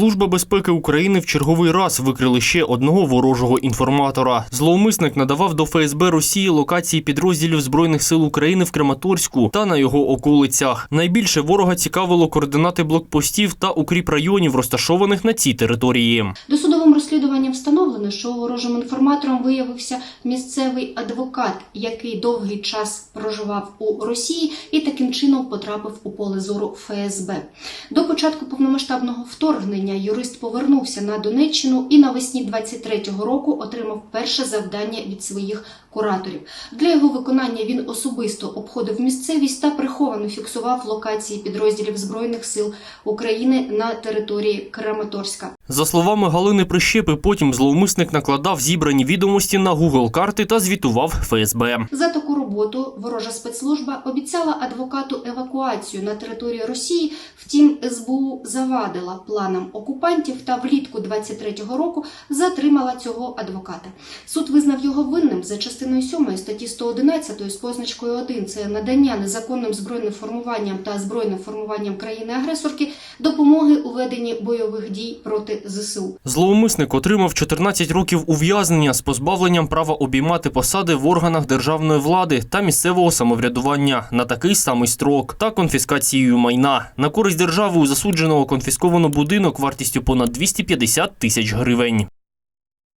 Служба безпеки України в черговий раз викрили ще одного ворожого інформатора. Зловмисник надавав до ФСБ Росії локації підрозділів Збройних сил України в Краматорську та на його околицях. Найбільше ворога цікавило координати блокпостів та укріп районів, розташованих на цій території. Досудовим розслідуванням встановлено, що ворожим інформатором виявився місцевий адвокат, який довгий час проживав у Росії і таким чином потрапив у поле зору ФСБ. До початку повномасштабного вторгнення юрист повернувся на Донеччину і навесні 23-го року отримав перше завдання від своїх кураторів. Для його виконання він особисто обходив місцевість та приховано фіксував локації підрозділів збройних сил України на території Краматорська. За словами Галини Прищепи, потім зловмисник накладав зібрані відомості на Google карти та звітував ФСБ. За таку роботу ворожа спецслужба обіцяла адвокату евакуацію на територію Росії. Втім, СБУ завадила планам окупантів та влітку 23-го року затримала цього адвоката. Суд визнав його винним за частиною 7 статті 111 з позначкою 1 – це надання незаконним збройним формуванням та збройним формуванням країни-агресорки допомоги у веденні бойових дій проти ЗСУ. Зловмисник отримав 14 років ув'язнення з позбавленням права обіймати посади в органах державної влади та місцевого самоврядування на такий самий строк та конфіскацією майна. На користь держави у засудженого конфісковано будинок вартістю понад 250 тисяч гривень.